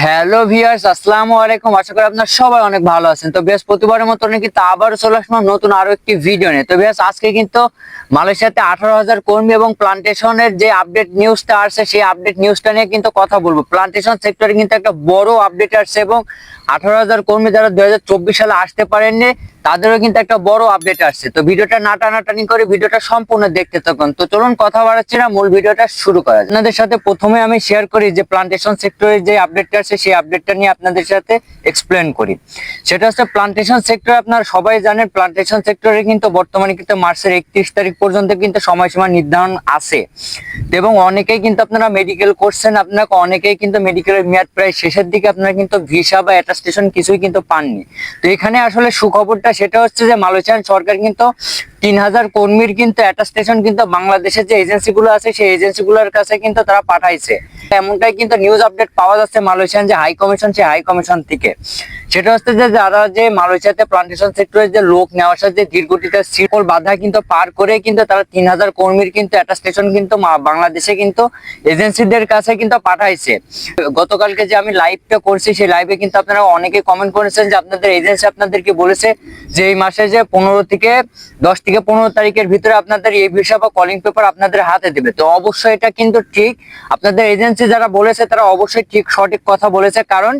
Hello viewers আসসালামু আলাইকুম। আশা করি আপনারা সবাই অনেক ভালো আছেন। তো বেশ প্রতিবারের মতো কিন্তু আবারও চলে আসলাম নতুন আরও একটি ভিডিও নিয়ে। তো বেশ আজকে কিন্তু মালয়েশিয়াতে আঠারো হাজার কর্মী এবং প্লান্টেশনের যে আপডেট নিউজটা আসছে, সেই আপডেট নিউজটা নিয়ে কিন্তু কথা বলব। প্লান্টেশন সেক্টরে কিন্তু একটা বড় আপডেট আসছে এবং আঠারো হাজার কর্মী যারা দুই হাজার চব্বিশ সালে আসতে পারেননি, তাদেরও কিন্তু একটা বড় আপডেট আসছে। তো ভিডিওটা না টানাটানি করে ভিডিওটা সম্পূর্ণ দেখতে থাকুন। তো চলুন কথা বাড়াচ্ছি না, মূল ভিডিওটা শুরু করা। আপনাদের সাথে প্রথমে আমি শেয়ার করি যে প্লান্টেশন সেক্টরের যে আপডেটটা আছে, সেই আপডেটটা নিয়ে আপনাদের সাথে এক্সপ্লেন করি। সেটা হচ্ছে প্লান্টেশন সেক্টর আপনারা সবাই জানেন প্লান্টেশন সেক্টরে কিন্তু বর্তমানে কিন্তু মার্চের একত্রিশ তারিখ পর্যন্ত কিন্তু সময়সীমা নির্ধারণ আছে। এবং অনেকেই কিন্তু আপনারা মেডিকেল করছেন, আপনাকে অনেকেই কিন্তু মেডিকেলের মেয়াদ প্রায় শেষের দিকে আপনারা কিন্তু ভিসা বা অ্যাটাস্টেশন কিছুই কিন্তু পাননি। তো এখানে আসলে সুখবরটা সেটা হচ্ছে যে মালয়েশিয়ান সরকার কিন্তু তিন হাজার কর্মীর কিন্তু অ্যাটাস্টেশন কিন্তু বাংলাদেশের যে এজেন্সিগুলো আছে, সেই এজেন্সিগুলোর কাছে কিন্তু তারা পাঠাইছে। এমনটাই কিন্তু নিউজ আপডেট পাওয়া যাচ্ছে মালয়েশিয়ান যে হাই কমিশন সেই হাই কমিশন থেকে। সেটা হচ্ছে যে যারা যে মালয়েশিয়াতে প্লান্টেশন সেক্টরে যে লোক নেওয়ার সাথে দীর্ঘটিতে শিল্প বাধা কিন্তু পার করে কিন্তু তারা তিন হাজার কর্মীর কিন্তু অ্যাটাস্টেশন কিন্তু বাংলাদেশে কিন্তু এজেন্সিদের কাছে কিন্তু পাঠাইছে। গতকালকে যে আমি লাইভটা করছি, সেই লাইভে কিন্তু আপনারা অনেকে কমেন্ট করেছেন যে আপনাদের এজেন্সি আপনাদেরকে বলেছে যে এই মাসে যে পনেরো থেকে দশ পনেরো তারিখের ভিতরে আপনাদের এই ভিসা বা কলিং পেপার আপনাদের হাতে দেবে। তো অবশ্যই এটা কিন্তু ঠিক। আপনাদের এজেন্সি যারা বলেছে তারা অবশ্যই ঠিক সঠিক কথা বলেছে। কারণ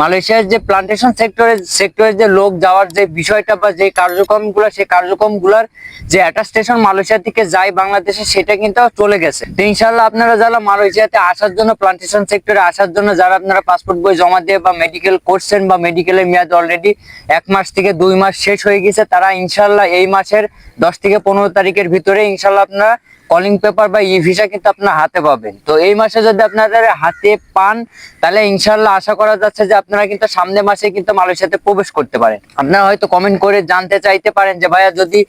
মালয়েশিয়ার যে প্লান্টেশন সেক্টরের সেক্টরের যে লোক যাওয়ার যে বিষয়টা বা যে কার্যক্রমগুলো, সেই কার্যক্রমগুলোর যে অ্যাটাস্টেশন মালয়েশিয়া থেকে যায় বাংলাদেশে, সেটা কিন্তু চলে গেছে। তো ইনশাল্লাহ আপনারা যারা মালয়েশিয়াতে আসার জন্য প্লান্টেশন সেক্টরে আসার জন্য, যারা আপনারা পাসপোর্ট বই জমা দিয়ে বা মেডিকেল করছেন বা মেডিকেলের মেয়াদ অলরেডি এক মাস থেকে দুই মাস শেষ হয়ে গেছে, তারা ইনশাল্লাহ এই মাসের দশ থেকে পনেরো তারিখের ভিতরে ইনশাল্লাহ আপনারা কলিং পেপার বা ই ভিসা কিন্তু আপনার হাতে পাবেন। তো এই মাসে যদি আপনারা হাতে পান, তাহলে ইনশাল্লাহ আশা করা যাচ্ছে যে আপনারা কিন্তু সামনে মাসে কিন্তু মালয়েশিয়াতে প্রবেশ করতে পারেন। আপনারা হয়তো কমেন্ট করে জানতে চাইতে পারেন যে ভাইয়া যদি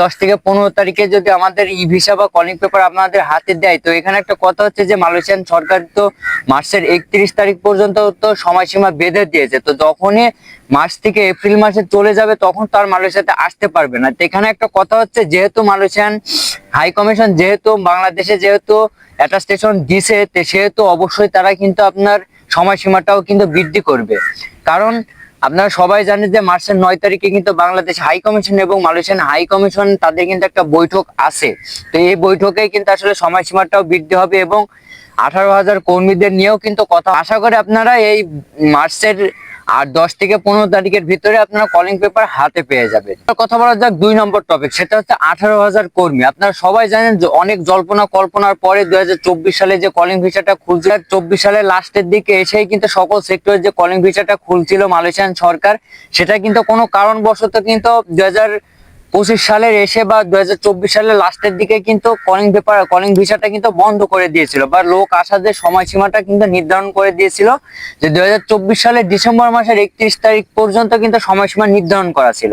দশ থেকে পনেরো তারিখে যদি আমাদের ই ভিসা বা কলিং পেপার আপনাদের হাতে দেয়, তো এখানে একটা কথা হচ্ছে যে মালয়েশিয়ান সরকার তো মার্চের একত্রিশ তারিখ পর্যন্ত তো সময়সীমা বেঁধে দিয়েছে। তো যখনই মার্চ থেকে এপ্রিল মাসে চলে যাবে, তখন তার মালয়েশিয়াতে আসতে পারবে না। তো এখানে একটা কথা হচ্ছে, যেহেতু মালয়েশিয়ান হাই কমিশন যেহেতু বাংলাদেশে যেহেতু অ্যাটাস্টেশন দিছে সেহেতু অবশ্যই তারা কিন্তু আপনার সময়সীমাটাও কিন্তু বৃদ্ধি করবে। কারণ আপনারা সবাই জানেন যে মার্চের নয় তারিখে কিন্তু বাংলাদেশ হাই কমিশন এবং মালয়েশিয়ান হাই কমিশন তাদের কিন্তু একটা বৈঠক আছে। তো এই বৈঠকে কিন্তু আসলে সময়সীমাটাও বৃদ্ধি হবে এবং আঠারো হাজার কর্মীদের নিয়েও কিন্তু কথা। আশা করে আপনারা এই মার্চের আর দশ থেকে পনেরো তারিখের ভিতরে আপনারা কলিং পেপার হাতে পেয়ে যাবে। কথা বলা যাক দুই নম্বর টপিক সেটা হচ্ছে আঠারো হাজার কর্মী। আপনারা সবাই জানেন যে অনেক জল্পনা কল্পনার পরে দুই হাজার চব্বিশ সালে যে কলিং ভিসাটা খুলছিল, চব্বিশ সালে লাস্টের দিকে এসেই কিন্তু সকল সেক্টরে যে কলিং ভিসাটা খুলছিল মালয়েশিয়ান সরকার, সেটা কিন্তু কোনো কারণবশত কিন্তু দুই হাজার পঁচিশ সালের এসে বা দুই সালের লাস্টের দিকে কিন্তু কলিং পেপার কলিং ভিসাটা কিন্তু বন্ধ করে দিয়েছিল। বা লোক আসার যে সময়সীমাটা কিন্তু নির্ধারণ করে দিয়েছিল যে দুই সালের ডিসেম্বর মাসের একত্রিশ তারিখ পর্যন্ত কিন্তু সময়সীমা নির্ধারণ করা ছিল।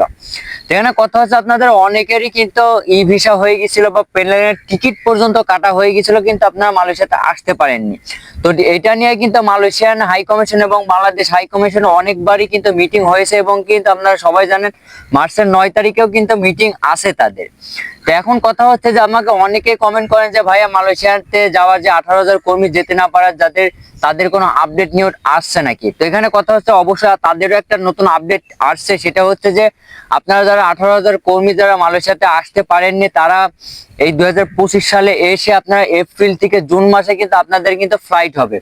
তো এখানে কথা হচ্ছে আপনাদের অনেকেরই কিন্তু ই ভিসা হয়ে গেছিল বা প্লেনের টিকিট পর্যন্ত কাটা হয়ে গেছিল কিন্তু আপনারা মালয়েশিয়াতে আসতে পারেননি। তো এটা নিয়ে কিন্তু মালয়েশিয়ান হাই কমিশন এবং বাংলাদেশ হাই কমিশন অনেকবারই কিন্তু মিটিং হয়েছে এবং কিন্তু আপনারা সবাই জানেন, মার্চের নয় তারিখেও কিন্তু মিটিং আছে তাদের। তো এখন কথা হচ্ছে যে আমাকে অনেকে কমেন্ট করেন যে, ভাইয়া, মালয়েশিয়াতে যাওয়ার যে আঠারো হাজার কর্মী যেতে না পারার যাদের, তাদের কোনো আপডেট নিউজ আসছে নাকি? তো এখানে কথা হচ্ছে অবশ্যই তাদেরও একটা নতুন আপডেট আসছে। সেটা হচ্ছে যে, আপনারা যারা আঠারো হাজার কর্মী যারা মালয়েশিয়াতে আসতে পারেননি, তারা এই দুই হাজার পঁচিশ সালে এসে আপনারা এপ্রিল থেকে জুন মাসে কিন্তু আপনাদের কিন্তু ফ্লাইট হবে।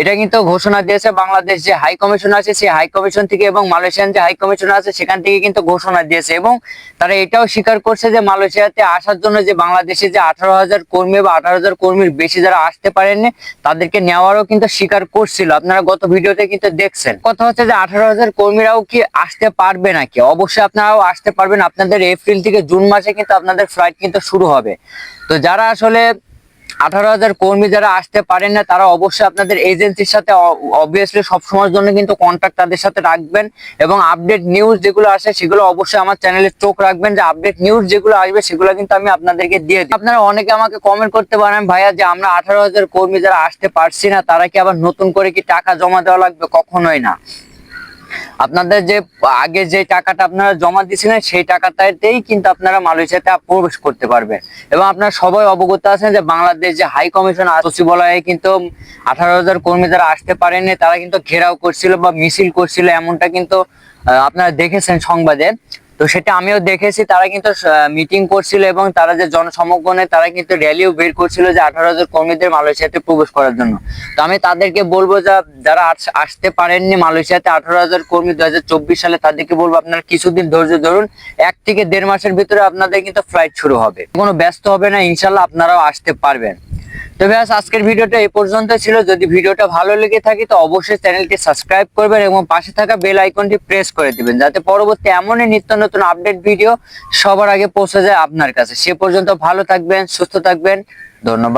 এটা কিন্তু ঘোষণা দিয়েছে বাংলাদেশ যে হাই কমিশন আছে, সেই হাই কমিশন থেকে এবং মালয়েশিয়ান যে হাই কমিশন আছে, সেখান থেকে কিন্তু ঘোষণা দিয়েছে এবং তারা এটাও স্বীকার করছে যে মালয়েশিয়াতে আসার জন্য যে বাংলাদেশে যে আঠারো হাজার কর্মী বা আঠারো হাজার কর্মীর বেশি যারা আসতে পারেননি, তাদেরকে নেওয়ারও কিন্তু স্বীকার করছিল। আপনারা গত ভিডিওতে কিন্তু দেখছেন। কথা হচ্ছে যে আঠারো হাজার কর্মীরাও কি আসতে পারবে নাকি? অবশ্যই আপনারাও আসতে পারবেন। আপনাদের এপ্রিল থেকে জুন মাসে কিন্তু আপনাদের ফ্লাইট কিন্তু শুরু হবে। তো যারা আসলে আঠারো হাজার কর্মী যারা আসতে পারেন না, তারা অবশ্যই আপনাদের এজেন্সির সাথে অবভিয়াসলি সবসময়ের জন্য কিন্তু কন্ট্যাক্ট তাদের সাথে রাখবেন এবং আপডেট নিউজ যেগুলো আসে সেগুলো অবশ্যই আমার চ্যানেলে চোখ রাখবেন যে আপডেট নিউজ যেগুলো আসবে সেগুলো কিন্তু আমি আপনাদেরকে দিয়ে দিই। আপনারা অনেকে আমাকে কমেন্ট করতে পারেন, ভাইয়া, যে আমরা আঠারো হাজার কর্মী যারা আসতে পারছি না, তারা কি আবার নতুন করে কি টাকা জমা দেওয়া লাগবে? কখনোই না। আপনাদের যে, আগে যে টাকাটা আপনারা জমা দিয়েছিলেন, সেই টাকাটাতেই কিন্তু আপনারা মালয়েশিয়াতে প্রবেশ করতে পারবেন। এবং আপনারা সবাই অবগত আছেন যে, বাংলাদেশ যে হাই কমিশন সচিবালয়ে কিন্তু আঠারো হাজার কর্মী যারা আসতে পারেনি তারা কিন্তু ঘেরাও করছিল বা মিছিল করছিল, এমনটা কিন্তু আপনারা দেখেছেন সংবাদে। তো সেটা আমিও দেখেছি, তারা কিন্তু মিটিং করছিল এবং তারা যে জনসমগণে তারা কিন্তু র্যালিও বের করছিল যে আঠারো হাজার কর্মীদের মালয়েশিয়াতে প্রবেশ করার জন্য। তো আমি তাদেরকে বলব যে, যারা আসতে পারেননি মালয়েশিয়াতে আঠারো হাজার কর্মী দু হাজার চব্বিশ সালে, তাদেরকে বলব আপনারা কিছুদিন ধৈর্য ধরুন, এক থেকে দেড় মাসের ভিতরে আপনাদের কিন্তু ফ্লাইট শুরু হবে। কোনো ব্যস্ত হবে না, ইনশাল্লাহ আপনারাও আসতে পারবেন। তো ব্যাস আজকের ভিডিওটা এই পর্যন্ত ছিল। যদি ভিডিওটা ভালো লেগে থাকে, তো অবশ্যই চ্যানেলটি সাবস্ক্রাইব করবেন এবং পাশে থাকা বেল আইকনটি প্রেস করে দিবেন, যাতে পরবর্তী এমনই নিত্য নতুন আপডেট ভিডিও সবার আগে পৌঁছে যায় আপনার কাছে। সে পর্যন্ত ভালো থাকবেন, সুস্থ থাকবেন। ধন্যবাদ।